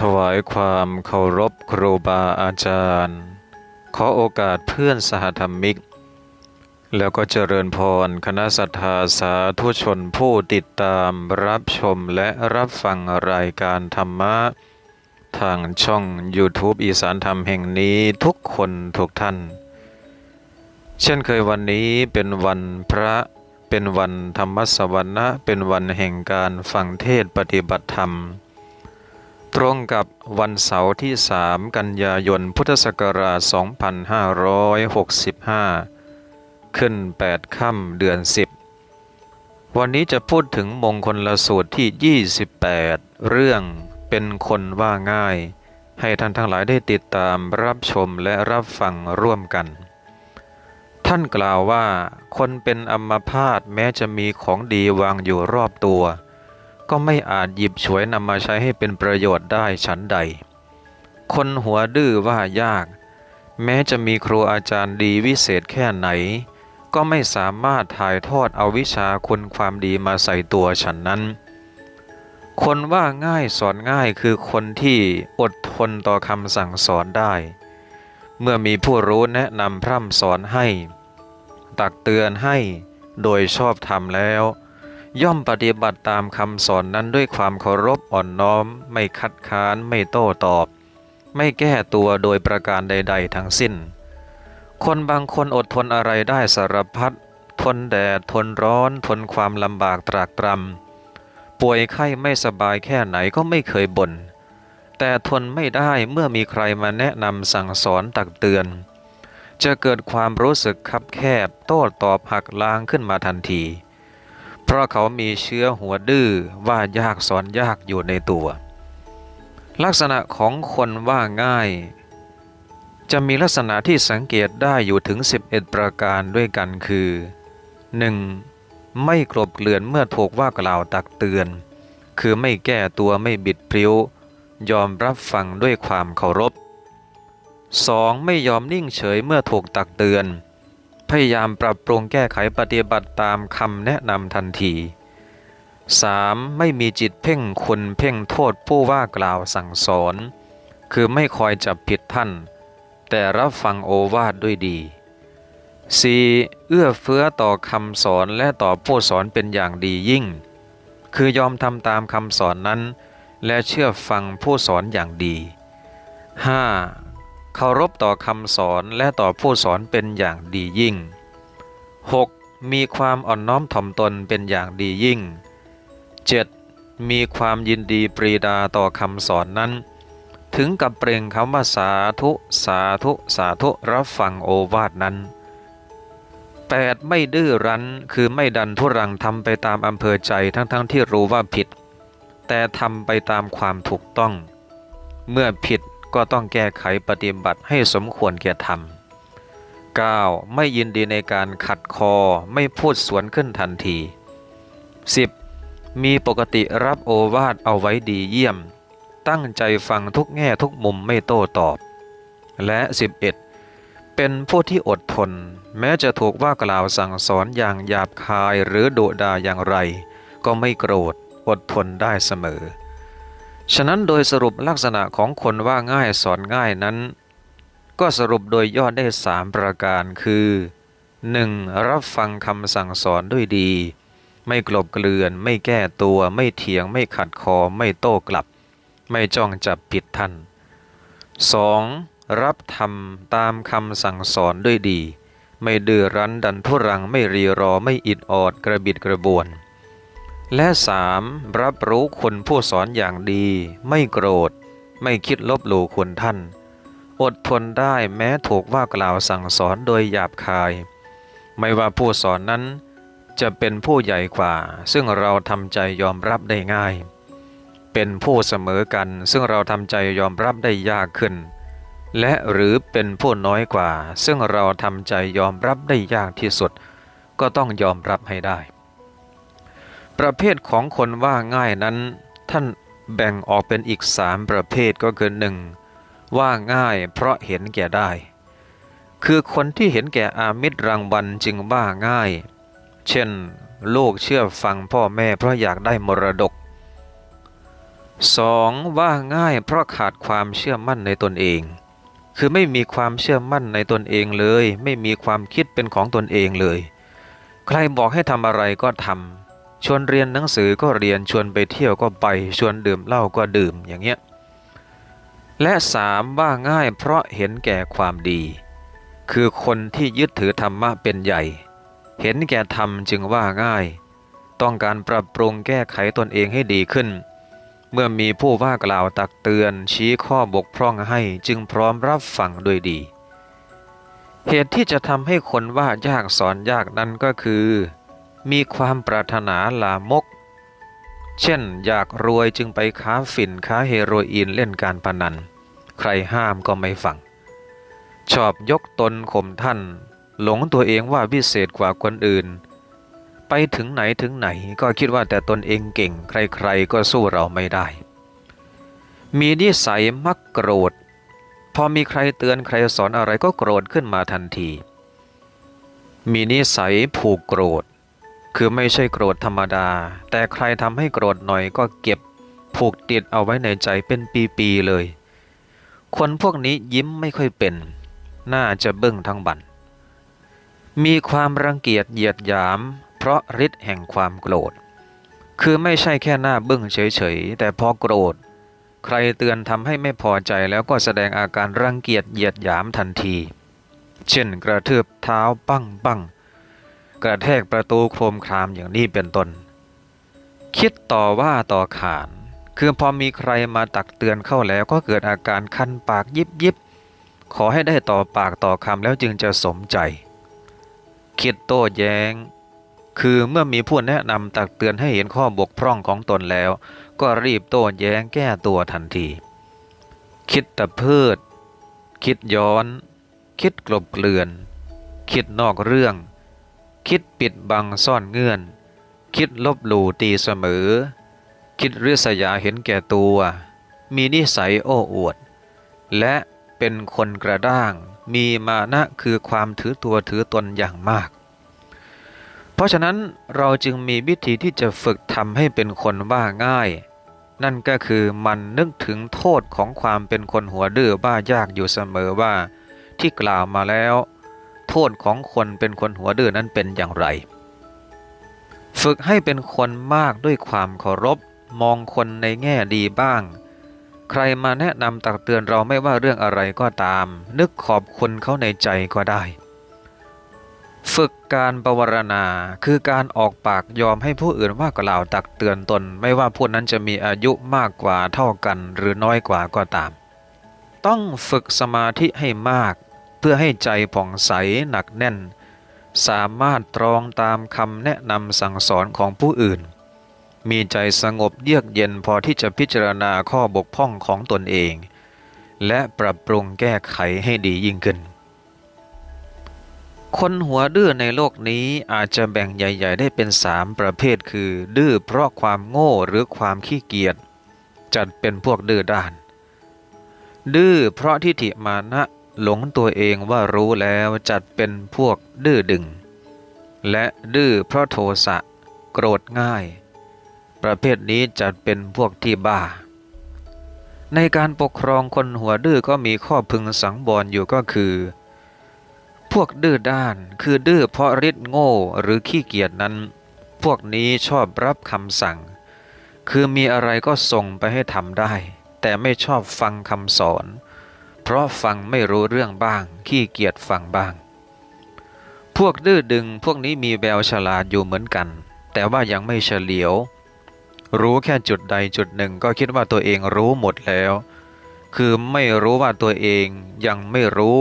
ถวายความเคารพครูบาอาจารย์ ขอโอกาสเพื่อนสหธรรมิก แล้วก็เจริญพรคณะสัตยาสาธุชนผู้ติดตามรับชมและรับฟังรายการธรรมะ ทางช่อง YouTube อีสานธรรมแห่งนี้ทุกคนทุกท่าน เช่นเคยวันนี้เป็นวันพระเป็นวันธรรมสวรรณะเป็นวันแห่งการฟังเทศปฏิบัติธรรม ตรงกับวันเสาร์ที่ 3 กันยายน พุทธศักราช 2565 ขึ้น 8 ค่ำเดือน 10 วันนี้จะพูดถึงมงคลละสูตรที่ 28 เรื่องเป็นคนว่าง่าย ให้ท่านทั้งหลายได้ติดตามรับชมและรับฟังร่วมกัน ท่านกล่าวว่าคนเป็นอัมพาตแม้จะมีของดีวางอยู่รอบตัว ก็ไม่อาจหยิบฉวยนำมาใช้ให้เป็นประโยชน์ได้ฉันใด คนหัวดื้อว่ายาก แม้จะมีครูอาจารย์ดีวิเศษแค่ไหน ก็ไม่สามารถถ่ายทอดเอาวิชาคุณความดีมาใส่ตัวฉันนั้น คนว่าง่ายสอนง่ายคือคนที่อดทนต่อคำสั่งสอนได้ เมื่อมีผู้รู้แนะนำพร่ำสอนให้ ตักเตือนให้โดยชอบธรรมแล้ว ย่อมปฏิบัติตามคำสอนนั้นด้วยความเคารพอ่อนน้อม ไม่คัดค้านไม่โต้ตอบ ไม่แก้ตัวโดยประการใด ๆ ทั้งสิ้น คนบางคนอดทนอะไรได้สารพัดทนแดดทนร้อน ทนความลำบากตรากตรำป่วยไข้ไม่สบายแค่ไหนก็ไม่เคยบน่นแต่ทนไม่ได้เมื่อมีใครมาแนะนำสั่งสอนตักเตือน จะเกิดความรู้สึกคับแคบ โต้ตอบหักล้างขึ้นมาทันที ราะเขามีเชื้อหัวดื้อว่ายากสอนยากอยู่ในตัว ลักษณะของคนว่าง่าย จะมีลักษณะที่สังเกตได้อยู่ถึง 11 ประการด้วยกันคือ 1. ไม่กลบเกลื่อนเมื่อถูกว่ากล่าวตักเตือน คือไม่แก้ตัวไม่บิดพริ้วยอมรับฟังด้วยความเคารพ 2. ไม่ยอมนิ่งเฉยเมื่อถูกตักเตือน พยายามปรับปรุงแก้ไขปฏิบัติตามคำแนะนำทันที 3. ไม่มีจิตเพ่งคุณเพ่งโทษผู้ว่ากล่าวสั่งสอน คือไม่คอยจับผิดท่าน แต่รับฟังโอวาทด้วยดี 4. เอื้อเฟื้อต่อคำสอนและต่อผู้สอนเป็นอย่างดียิ่ง คือยอมทำตามคำสอนนั้น และเชื่อฟังผู้สอนอย่างดี 5. เคารพต่อคำสอนและต่อผู้สอนเป็นอย่างดียิ่ง 6. มีความอ่อนน้อมถ่อมตนเป็นอย่างดียิ่ง 7. มีความยินดีปรีดาต่อคำสอนนั้น ถึงกับเปล่งคำว่าสาธุสาธุสาธุรับฟังโอวาทนั้น 8. ไม่ดื้อรั้นคือไม่ดันทุรังทำไปตามอำเภอใจทั้งๆทที่รู้ว่าผิด แต่ทำไปตามความถูกต้อง เมื่อผิด ก็ต้องแก้ไขปฏิบัติให้สมควรแก่ธรรม 9. ไม่ยินดีในการขัดคอไม่พูดสวนขึ้นทันที 10. มีปกติรับโอวาทเอาไว้ดีเยี่ยม ตั้งใจฟังทุกแง่ทุกมุมไม่โต้ตอบ และ 11 เป็นผู้ที่อดทน แม้จะถูกว่ากล่าวสั่งสอนอย่างหยาบคายหรือดุดาอย่างไร ก็ไม่โกรธอดทนได้เสมอ ฉะนั้นโดยสรุปลักษณะของคนว่าง่ายสอนง่ายนั้น ก็สรุปโดยย่อได้สามประการคือ 1. รับฟังคำสั่งสอนด้วยดี ไม่กลบเกลื่อน ไม่แก้ตัว ไม่เถียง ไม่ขัดคอ ไม่โต้กลับ ไม่จ้องจับผิดท่าน 2. รับทำตามคำสั่งสอนด้วยดี ไม่ดื้อรั้นดันทุรังไม่รีรอไม่อิดออดกระบิดกระบวน และ 3. รับรู้คุณผู้สอนอย่างดี ไม่โกรธ ไม่คิดลบหลู่คุณท่าน อดทนได้แม้ถูกว่ากล่าวสั่งสอนโดยหยาบคาย ไม่ว่าผู้สอนนั้น จะเป็นผู้ใหญ่กว่า ซึ่งเราทำใจยอมรับได้ง่าย เป็นผู้เสมอกัน ซึ่งเราทำใจยอมรับได้ยากขึ้น และหรือเป็นผู้น้อยกว่า ซึ่งเราทำใจยอมรับได้ยากที่สุด ก็ต้องยอมรับให้ได้ ประเภทของคนว่าง่ายนั้น ท่านแบ่งออกเป็นอีกสามประเภทก็คือหนึ่งว่าง่ายเพราะเห็นแก่ได้ คือคนที่เห็นแก่อามิตรรางวัลจึงว่าง่าย เช่น ลูกเชื่อฟังพ่อแม่เพราะอยากได้มรดก 2. ว่าง่ายเพราะขาดความเชื่อมั่นในตนเอง คือไม่มีความเชื่อมั่นในตนเองเลย ไม่มีความคิดเป็นของตนเองเลย ใครบอกให้ทำอะไรก็ทำ ชวนเรียนหนังสือก็เรียนชวนไปเที่ยวก็ไป ชวนดื่มเหล้าก็ดื่มอย่างเงี้ยและสามว่าง่ายเพราะเห็นแก่ความดี คือคนที่ยึดถือธรรมะเป็นใหญ่ เห็นแก่ธรรมจึงว่าง่าย ต้องการปรับปรุงแก้ไขตนเองให้ดีขึ้น เมื่อมีผู้ว่ากล่าวตักเตือนชี้ข้อบกพร่องให้จึงพร้อมรับฟังด้วยดี เหตุที่จะทำให้คนว่ายากสอนยากนั้นก็คือ มีความปรารถนาลามก เช่น อยากรวยจึงไปค้าฝิ่นค้าเฮโรอีนเล่นการพนัน ใครห้ามก็ไม่ฟัง ชอบยกตนข่มท่าน หลงตัวเองว่าวิเศษกว่าคนอื่น ไปถึงไหนถึงไหนก็คิดว่าแต่ตนเองเก่ง ใครๆก็สู้เราไม่ได้ มีนิสัยมักโกรธ พอมีใครเตือนใครสอนอะไรก็โกรธขึ้นมาทันที มีนิสัยผูกโกรธ คือไม่ใช่โกรธธรรมดา แต่ใครทำให้โกรธหน่อยก็เก็บผูกติดเอาไว้ในใจเป็นปีๆเลย คนพวกนี้ยิ้มไม่ค่อยเป็น น่าจะเบิ้งทั้งบัน มีความรังเกียจเหยียดหยาม เพราะฤทธิ์แห่งความโกรธ คือไม่ใช่แค่หน้าเบิ้งเฉยๆ แต่พอโกรธ ใครเตือนทำให้ไม่พอใจแล้วก็แสดงอาการรังเกียจเหยียดหยามทันที เช่นกระทืบเท้าปั้งปั้ง กระแทกประตูโครมครามอย่างนี้เป็นต้น คิดต่อว่าต่อขาน คือพอมีใครมาตักเตือนเข้าแล้วก็เกิดอาการคันปากยิบยิบขอให้ได้ต่อปากต่อคำแล้วจึงจะสมใจ คิดโต้แย้ง คือเมื่อมีผู้แนะนำตักเตือนให้เห็นข้อบกพร่องของตนแล้ว ก็รีบโต้แย้งแก้ตัวทันที คิดตะเพิด คิดย้อน คิดกลบเกลื่อน คิดนอกเรื่อง คิดปิดบังซ่อนเงื่อน คิดลบหลู่ตีเสมอ คิดริษยาเห็นแก่ตัว มีนิสัยโอ้อวด และเป็นคนกระด้าง มีมานะคือความถือตัวถือตนอย่างมาก เพราะฉะนั้นเราจึงมีวิธีที่จะฝึกทำให้เป็นคนว่าง่าย นั่นก็คือมันนึกถึงโทษของความเป็นคนหัวดื้อบ้ายากอยู่เสมอว่า ที่กล่าวมาแล้ว โทษของคนเป็นคนหัวดื้อนั้นเป็นอย่างไร ฝึกให้เป็นคนมากด้วยความเคารพ มองคนในแง่ดีบ้าง ใครมาแนะนำตักเตือนเราไม่ว่าเรื่องอะไรก็ตาม นึกขอบคุณเขาในใจก็ได้ ฝึกการปวารณาคือการออกปากยอมให้ผู้อื่นว่ากล่าวตักเตือนตน ไม่ว่าผู้นั้นจะมีอายุมากกว่าเท่ากัน หรือน้อยกว่าก็ตาม ต้องฝึกสมาธิให้มาก เพื่อให้ใจผ่องใสหนักแน่น สามารถตรองตามคำแนะนำสั่งสอนของผู้อื่น มีใจสงบเยือกเย็นพอที่จะพิจารณาข้อบกพร่องของตนเอง และปรับปรุงแก้ไขให้ดียิ่งขึ้น คนหัวดื้อในโลกนี้อาจจะแบ่งใหญ่ ๆ ได้เป็นสามประเภทคือ ดื้อเพราะความโง่หรือความขี้เกียจจัดเป็นพวกดื้อด้านดื้อเพราะทิฏฐิมานะ หลงตัวเองว่ารู้แล้วจัดเป็นพวกดื้อดึง และดื้อเพราะโทสะโกรธง่าย ประเภทนี้จัดเป็นพวกที่บ้า ในการปกครองคนหัวดื้อก็มีข้อพึงสังวรอยู่ก็คือ พวกดื้อด้านคือดื้อเพราะฤทธิ์โง่หรือขี้เกียจนั้น พวกนี้ชอบรับคำสั่ง คือมีอะไรก็ส่งไปให้ทำได้ แต่ไม่ชอบฟังคำสอน ราะฟังไม่รู้เรื่องบ้าง ขี้เกียจฟังบ้าง พวกดื้อดึงพวกนี้มีแววฉลาดอยู่เหมือนกัน แต่ว่ายังไม่เฉลียว รู้แค่จุดใดจุดหนึ่งก็คิดว่าตัวเองรู้หมดแล้ว คือไม่รู้ว่าตัวเองยังไม่รู้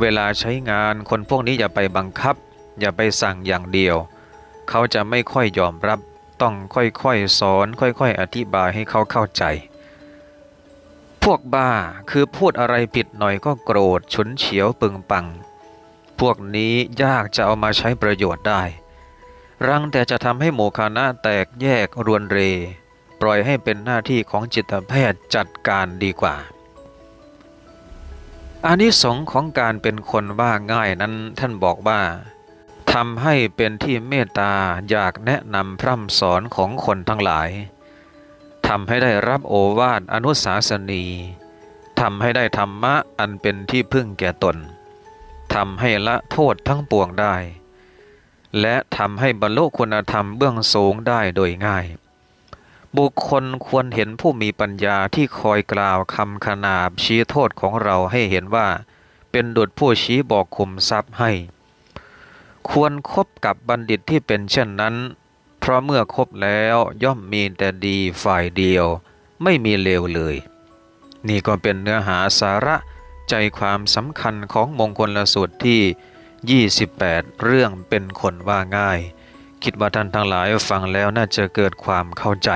เวลาใช้งานคนพวกนี้อย่าไปบังคับ อย่าไปสั่งอย่างเดียว เขาจะไม่ค่อยยอมรับ ต้องค่อยๆสอน ค่อยๆอธิบายให้เขาเข้าใจ พวกบ้าคือพูดอะไรผิดหน่อยก็โกรธฉุนเฉียวปึงปัง พวกนี้ยากจะเอามาใช้ประโยชน์ได้ รังแต่จะทำให้หมู่คณะแตกแยกรวนเร ปล่อยให้เป็นหน้าที่ของจิตแพทย์จัดการดีกว่าอานิสงส์ของการเป็นคนว่าง่ายนั้นท่านบอกว่าทำให้เป็นที่เมตตาอยากแนะนำพร่ำสอนของคนทั้งหลาย ทำให้ได้รับโอวาทอนุสาสนีทำให้ได้ธรรมะอันเป็นที่พึ่งแก่ตนทำให้ละโทษทั้งปวงได้ และทำให้บรรลุคุณธรรมเบื้องสูงได้โดยง่าย บุคคลควรเห็นผู้มีปัญญาที่คอยกล่าวคำขนาบชี้โทษของเราให้เห็นว่า เป็นดุจผู้ชี้บอกคุมทรัพย์ให้ ควรคบกับบัณฑิตที่เป็นเช่นนั้น เพราะเมื่อคบแล้วย่อมมีแต่ดีฝ่ายเดียว ไม่มีเลวเลย นี่ก็เป็นเนื้อหาสาระใจความสำคัญของมงคลละสูตรที่ 28 เรื่องเป็นคนว่าง่าย คิดว่าท่านทั้งหลายฟังแล้วน่าจะเกิดความเข้าใจ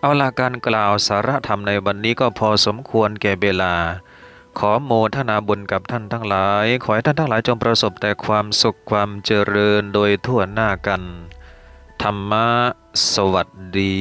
เอาละการกล่าวสาระธรรมในวันนี้ก็พอสมควรแก่เวลา ขอโมทนาบุญกับท่านทั้งหลาย ขอให้ท่านทั้งหลายจงประสบแต่ความสุขความเจริญโดยทั่วหน้ากัน ธรรมะสวัสดี